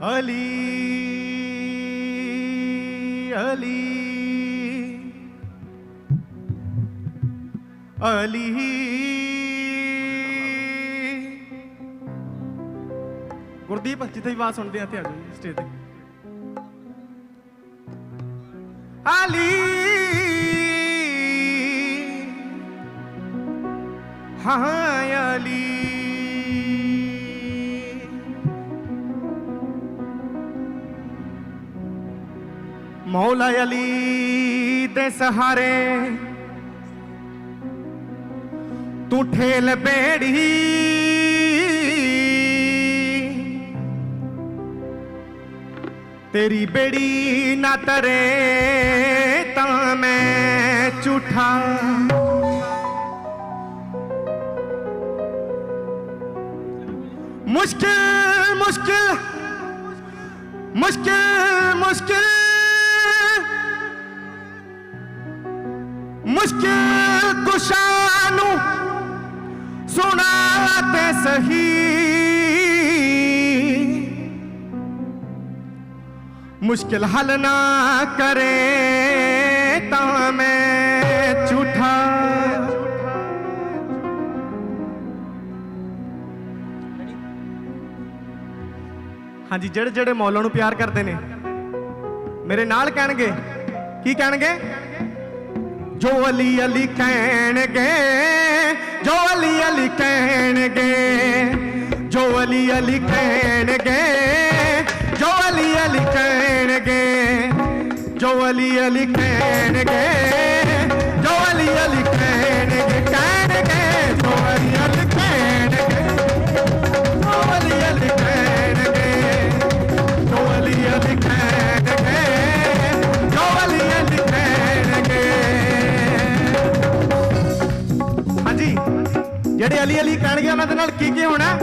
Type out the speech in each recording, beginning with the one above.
ਅਲੀ ਅਲੀ ਅਲੀ। ਗੁਰਦੀਪ, ਜਿੱਥੇ ਵੀ ਆਵਾਜ਼ ਸੁਣਦੇ ਆ ਤੇ ਆ ਜਾਓ ਸਟੇਜ ਤੇ। ਅਲੀ, ਹਾਂ, ਅਲੀ। ਮੌਲਾ ਅਲੀ ਦੇ ਸਹਾਰੇ ਤੂੰ ਠੇਲ ਬੇੜੀ ਤੇਰੀ ਬੇੜੀ ਨਾ ਤਰੇ ਤਾਂ ਮੈਂ ਝੂਠਾ ਮੁਸ਼ਕਿਲ ਮੁਸ਼ਕਿਲ ਮੁਸ਼ਕਿਲ ਮੁਸ਼ਕਿਲ ਮੁਸ਼ਕਿਲ ਕੁਸ਼ਾ ਨੂੰ ਸੁਣਾ ਤੇ ਸਹੀ। ਮੁਸ਼ਕਿਲ ਹੱਲ ਨਾ ਕਰੇ ਤਾਂ ਮੈਂ ਝੂਠਾ। ਹਾਂਜੀ ਜਿਹੜੇ ਜਿਹੜੇ ਮੌਲਾ ਨੂੰ ਪਿਆਰ ਕਰਦੇ ਨੇ, ਮੇਰੇ ਨਾਲ ਕਹਿਣਗੇ। ਕੀ ਕਹਿਣਗੇ? ਜੋ ਅਲੀ ਅਲੀ ਕਹਿਣਗੇ, ਜੋ ਅਲੀ ਅਲੀ ਕਹਿਣਗੇ, ਜੋ ਅਲੀ ਅਲੀ ਕਹਿਣਗੇ, ਜੋ ਅਲੀ ਅਲੀ ਕਹਿਣਗੇ, ਜੋ ਅਲੀ ਅਲੀ ਕਹਿਣਗੇ, ਜੋ ਅਲੀ ਅਲੀ ਕਹਿਣਗੇ ਕਹਿਣਗੇ ਅਲੀ ਅਲੀ ਕਹਿਣਗੇ ਉਹਨਾਂ ਦੇ ਨਾਲ ਕੀ ਕੀ ਹੋਣਾ?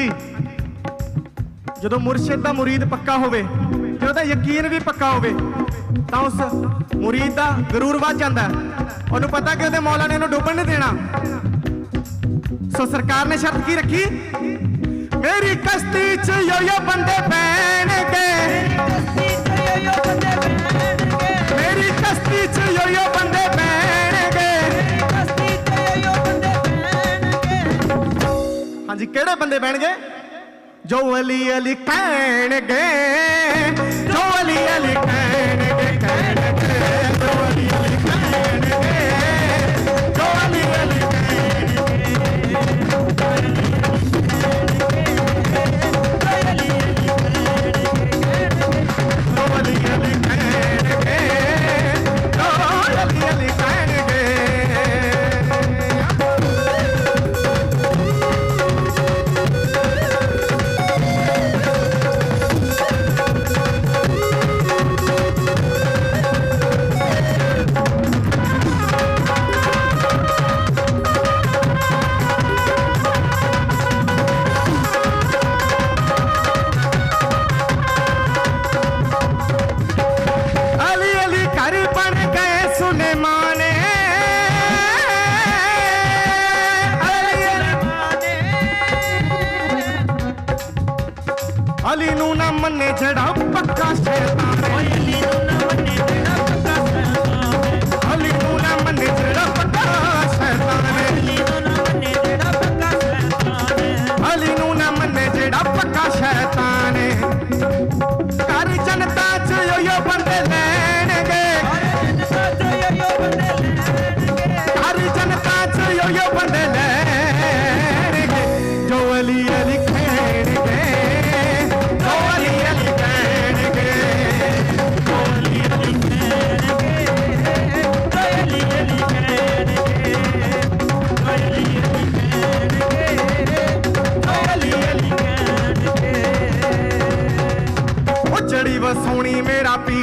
ਹਾਂਜੀ। ਜਦੋਂ ਮੁਰਸ਼ਿਦ ਦਾ ਮੁਰੀਦ ਪੱਕਾ ਹੋਵੇ ਤੇ ਉਹਦਾ ਯਕੀਨ ਵੀ ਪੱਕਾ ਹੋਵੇ ਤਾਂ ਉਸ ਮੁਰੀਦ ਦਾ ਗਰੂਰ ਵੱਧ ਜਾਂਦਾ। ਉਹਨੂੰ ਪਤਾ ਕਿ ਉਹਦੇ ਮੌਲਾ ਨੇ ਉਹਨੂੰ ਡੁੱਬਣ ਨਹੀਂ ਦੇਣਾ। ਸੋ ਸਰਕਾਰ ਨੇ ਸ਼ਰਤ ਕੀ ਰੱਖੀ? ਮੇਰੀ ਕਸ਼ਤੀ 'ਚ ਯੋ ਯੋ ਬੰਦੇ ਪੈਣਗੇ। ਮੇਰੀ ਕਸ਼ਤੀ 'ਚ ਯੋ ਯੋ ਕਿਹੜੇ ਬੰਦੇ ਬਹਿਣਗੇ? ਜੋ ਅਲੀ ਅਲੀ ਕਹਿਣਗੇ ਜੋ ਅਲੀ ਅਲੀ ਕਹਿਣਗੇ।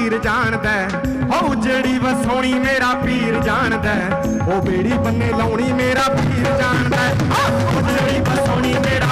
ਮੇਰਾ ਜਾਣਦਾ ਹੈ। ਉਹ ਜਿਹੜੀ ਵਸੋਣੀ ਮੇਰਾ ਪੀਰ ਜਾਣਦਾ ਉਹ ਬੇੜੀ ਬੰਨੇ ਲਾਉਣੀ ਮੇਰਾ ਪੀਰ ਜਾਣਦਾ ਉਹ ਜਿਹੜੀ ਵਸੋਣੀ ਮੇਰਾ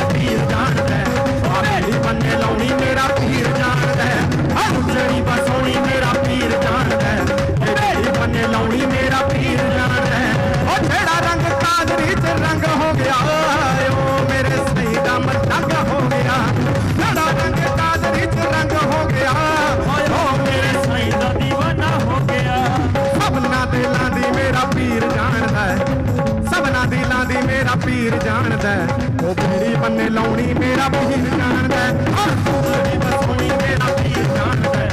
ਜਾਣਦਾ ਉਹ ਬੇੜੀ ਬੰਨੇ ਲਾਉਣੀ ਮੇਰਾ ਪੀਰ ਜਾਣਦਾ ਹੈ। ਆਹ! ਬੇੜੀ ਬਸੋਣੀ ਮੇਰਾ ਪੀਰ ਜਾਣਦਾ ਹੈ।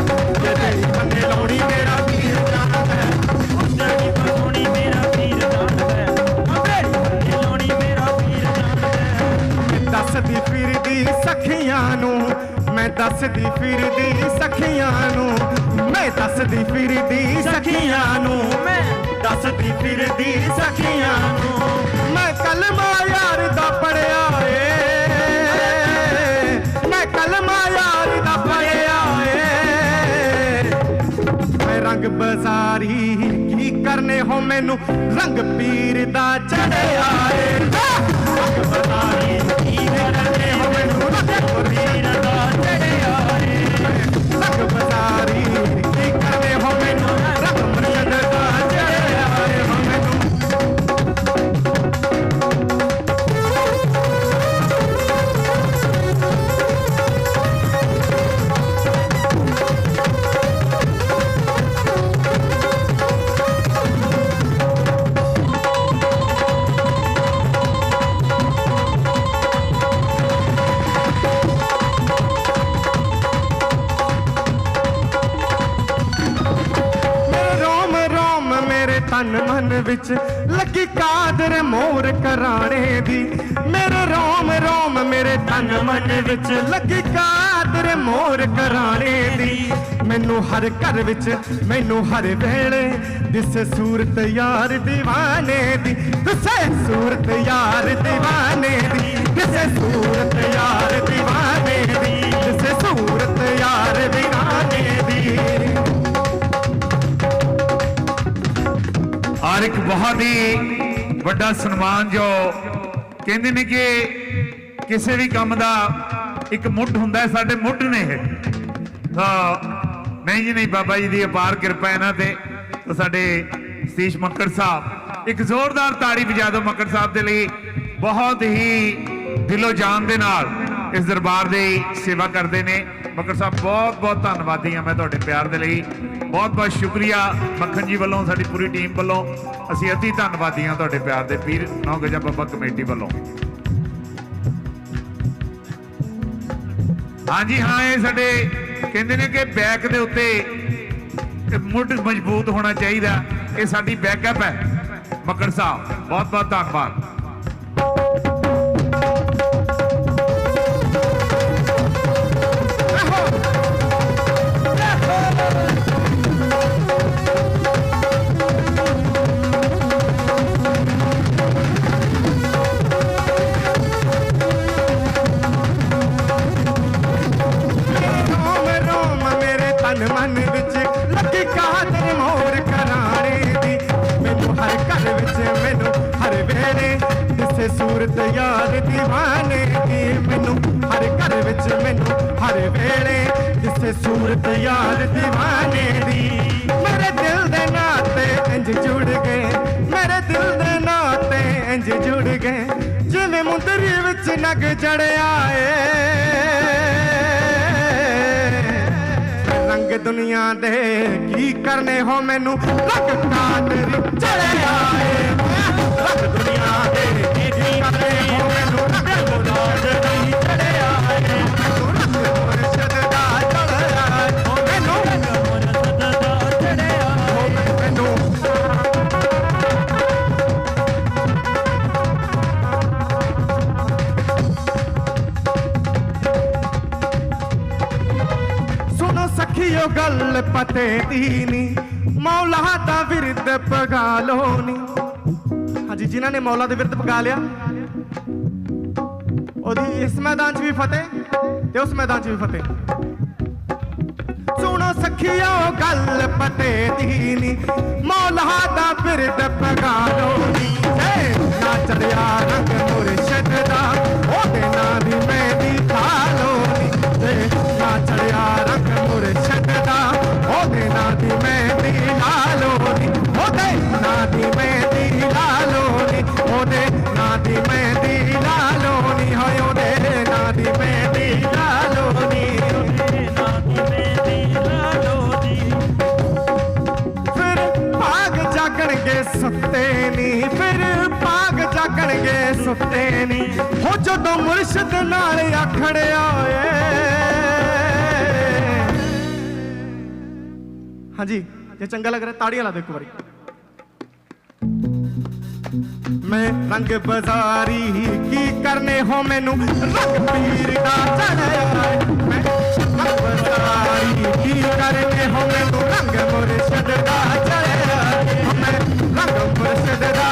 ਇਹ ਬੰਨੇ ਲਾਉਣੀ ਮੇਰਾ ਪੀਰ ਜਾਣਦਾ ਹੈ। ਜਿਹੜੀ ਬਸੋਣੀ ਮੇਰਾ ਪੀਰ ਜਾਣਦਾ ਮੇਰਾ ਪੀਰ ਜਾਣਦਾ ਹੈ। ਮੈਂ ਦੱਸਦੀ ਫਿਰਦੀ ਸਖੀਆਂ ਨੂੰ ਮੈਂ ਦੱਸਦੀ ਫਿਰਦੀ ਸਖੀਆਂ ਨੂੰ, ਮੈਂ ਦੱਸਦੀ ਫਿਰਦੀ ਸਖੀਆਂ ਨੂੰ, ਮੈਂ ਦੱਸਦੀ ਫਿਰਦੀ ਸਖੀਆਂ ਨੂੰ। ਮੈਂ ਕਲਮਾ ਯਾਰ ਦਾ ਪੜਿਆ ਏ, ਮੈਂ ਕਲਮਾ ਯਾਰ ਦਾ ਪੜਿਆ ਏ। ਮੈਂ ਰੰਗ ਬਜ਼ਾਰੀ ਕੀ ਕਰਨੇ ਹੋ ਮੈਨੂੰ, ਰੰਗ ਪੀਰ ਦਾ ਚੜਿਆ ਏ। ਰੰਗ ਬਾਜ਼ਾਰੀ ਕੀ ਕਰਨੇ ਹੋ ਮੈਨੂੰ, ਰੰਗ ਪੀਰ ਵਿੱਚ ਲੱਗੀ ਕਾਦਰ ਮੋਰ ਕਰਾਣੇ ਦੀ। ਮੇਰੇ ਰੋਮ ਰੋਮ ਮੇਰੇ ਤਨ ਮਨ ਵਿੱਚ ਲੱਗੀ ਕਾਦਰ ਮੋਰ ਕਰਾਣੇ ਦੀ। ਮੈਨੂੰ ਹਰ ਘਰ ਵਿੱਚ, ਮੈਨੂੰ ਹਰ ਵੇਲੇ ਦਿਸੇ ਸੂਰਤ ਯਾਰ دیਵਾਨੇ ਦੀ। ਦਿਸੇ ਸੂਰਤ ਯਾਰ دیਵਾਨੇ ਦੀ। ਦਿਸੇ ਸੂਰਤ ਯਾਰ دیਵਾਨੇ ਦੀ। ਦਿਸੇ ਸੂਰਤ ਯਾਰ ਦੀ ਔਰ ਇੱਕ ਬਹੁਤ ਹੀ ਵੱਡਾ ਸਨਮਾਨ ਜੋ ਕਹਿੰਦੇ ਨੇ ਕਿ ਕਿਸੇ ਵੀ ਕੰਮ ਦਾ ਇੱਕ ਮੁੱਢ ਹੁੰਦਾ ਸਾਡੇ ਮੁੱਢ ਨੇ ਇਹ। ਤਾਂ ਨਹੀਂ ਜੀ ਨਹੀਂ, ਬਾਬਾ ਜੀ ਦੀ ਅਪਾਰ ਕਿਰਪਾ ਇਹਨਾਂ ਤੇ ਸਾਡੇ ਸਤੀਸ਼ ਮੱਕੜ ਸਾਹਿਬ, ਇੱਕ ਜ਼ੋਰਦਾਰ ਤਾੜੀ ਵਜਾ ਦਿਓ ਮੱਕੜ ਸਾਹਿਬ ਦੇ ਲਈ। ਬਹੁਤ ਹੀ ਦਿਲੋਂ ਜਾਨ ਦੇ ਨਾਲ ਇਸ ਦਰਬਾਰ ਦੀ ਸੇਵਾ ਕਰਦੇ ਨੇ। ਮੱਕੜ ਸਾਹਿਬ, ਬਹੁਤ ਬਹੁਤ ਧੰਨਵਾਦੀ ਹਾਂ ਮੈਂ ਤੁਹਾਡੇ ਪਿਆਰ ਦੇ ਲਈ। ਬਹੁਤ ਬਹੁਤ ਸ਼ੁਕਰੀਆ ਮੱਖਣ ਜੀ ਵੱਲੋਂ, ਸਾਡੀ ਪੂਰੀ ਟੀਮ ਵੱਲੋਂ। ਅਸੀਂ ਅਤੀ ਧੰਨਵਾਦੀ ਹਾਂ ਤੁਹਾਡੇ ਪਿਆਰ ਦੇ ਪੀਰ ਨੌ ਗਜਾ ਬਾਬਾ ਕਮੇਟੀ ਵੱਲੋਂ। ਹਾਂਜੀ, ਹਾਂ, ਇਹ ਸਾਡੇ ਕਹਿੰਦੇ ਨੇ ਕਿ ਬੈਕ ਦੇ ਉੱਤੇ ਮੁੱਢ ਮਜ਼ਬੂਤ ਹੋਣਾ ਚਾਹੀਦਾ। ਇਹ ਸਾਡੀ ਬੈਕਅਪ ਹੈ। ਮੱਕੜ ਸਾਹਿਬ, ਬਹੁਤ ਬਹੁਤ ਧੰਨਵਾਦ। ਮਨ ਮਨ ਵਿੱਚ ਲੱਗੀ ਕਾਦਰ ਮੋਰ ਕਰਾਣੇ ਦੀ। ਮੈਨੂੰ ਹਰ ਘਰ ਵਿੱਚ, ਮੈਨੂੰ ਹਰ ਵੇਲੇ ਕਿਸੇ ਸੂਰਤ ਯਾਰ دیਵਾਨੇ ਦੀ। ਮੈਨੂੰ ਹਰ ਘਰ ਵਿੱਚ, ਮੈਨੂੰ ਹਰ ਵੇਲੇ ਕਿਸੇ ਸੂਰਤ ਯਾਰ دیਵਾਨੇ ਦੀ। ਮੇਰੇ ਦਿਲ ਦੇ ਨਾਤੇ ਇੰਜ ਜੁੜ ਗਏ, ਮੇਰੇ ਦਿਲ ਦੇ ਨਾਤੇ ਇੰਜ ਜੁੜ ਗਏ। ਜਿਵੇਂ ਮੁੰਦਰੀ ਵਿੱਚ ਨਗ ਚੜਿਆ ਏ। ਰੰਗ ਦੁਨੀਆ ਦੇ ਕੀ ਕਰਨੇ ਹੋ ਮੈਨੂੰ? ਰੰਗ ਕਾਟਰੀ ਚੜਿਆ ਏ ਰੰਗ ਦੁਨੀਆ ਦੇ ਗੱਲ ਪਤੇ ਦੀ ਨੀ ਮੌਲਾ ਦਾ ਵਿਰਦ ਪਗਾ ਲੋ ਨੀ ਹਾਂਜੀ, ਜਿਨ੍ਹਾਂ ਨੇ ਮੌਲਾ ਦੇ ਵਿਰਦ ਪਗਾ ਲਿਆ, ਉਹਦੀ ਇਸ ਮੈਦਾਨ 'ਚ ਵੀ ਫਤਿਹ ਤੇ ਉਸ ਮੈਦਾਨ 'ਚ ਵੀ ਫਤਿਹ। ਸੁਣੋ ਸਖੀਓ, ਗੱਲ ਪਤੇ ਦੀ ਨੀ ਮੌਲਾ ਦਾ ਬਿਰਦ ਪਗਾ ਲੋ ਨੀ ਏ ਨਾ ਚੜਿਆ ਰੰਗ ਮੁਰਸ਼ਦ ਦਾ, ਉਹਦੇ ਨਾਂ ਦੀ ਮਹਿੰਦੀ ਖਾ ਜਦੋਂ ਮੁਰਸ਼ਦ ਨਾਲ ਆਖੜਿਆ ਓਏ ਹਾਂਜੀ, ਜੇ ਚੰਗਾ ਲੱਗ ਰਿਹਾ, ਤਾੜੀਆਂ ਲਾ ਦਿਓ ਇੱਕ ਵਾਰੀ। ਮੈਂ ਰੰਗ ਬਜ਼ਾਰੀ ਕੀ ਕਰਨੇ ਹੋ ਮੈਨੂੰ? ਰੱਬ ਪੀਰ ਦਾ ਚੜਿਆ ਮੈਂ ਰੰਗ ਬਜ਼ਾਰੀ ਕੀ ਕਰਨੇ ਹੋ ਮੈਨੂੰ? ਰੰਗ ਮੁਰਸ਼ਦ ਦਾ ਚੜਿਆ ਮੈਂ ਰੰਗ ਮੁਰਸ਼ਦ ਦਾ